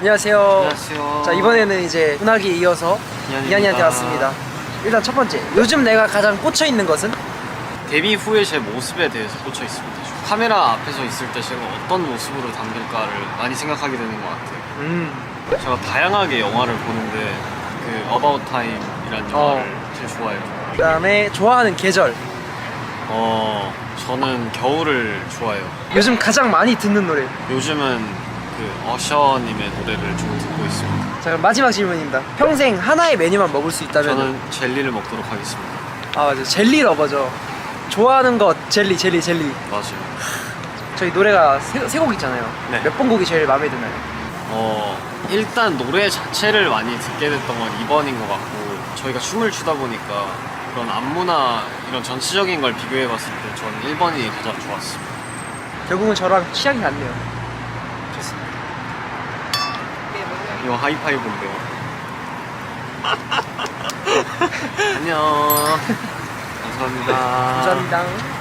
안녕하세요. 안녕하세요. 자 이번에는 이제 훈학이 이어서 이한입니다. 이한이한테 왔습니다. 일단 첫 번째, 요즘 내가 가장 꽂혀 있는 것은 데뷔 후에 제 모습에 대해서 꽂혀 있습니다. 카메라 앞에서 있을 때 제가 어떤 모습으로 담길까를 많이 생각하게 되는 것 같아요. 음, 제가 다양하게 영화를 보는데 그 About Time이라는 어. 영화를 제일 좋아해요. 그다음에 좋아하는 계절. 어, 저는 겨울을 좋아해요. 요즘 가장 많이 듣는 노래. 요즘은 그 어셔님의 노래를 좀 듣고 있습니다. 자 그럼 마지막 질문입니다. 평생 하나의 메뉴만 먹을 수 있다면 저는 젤리를 먹도록 하겠습니다. 아 맞아 젤리 러버죠. 좋아하는 것 젤리 젤리 젤리. 맞아요. 저희 노래가 세, 세곡 있잖아요. 네. 몇 번 곡이 제일 마음에 드나요? 어 일단 노래 자체를 많이 듣게 됐던 건 2번인 것 같고 저희가 춤을 추다 보니까 그런 안무나 이런 전체적인 걸 비교해 봤을 때 저는 1번이 가장 좋았습니다 결국은 저랑 취향이 같네요. 좋습니다. 이거 하이파이브인데요? 안녕. 감사합니다. 감사합니다.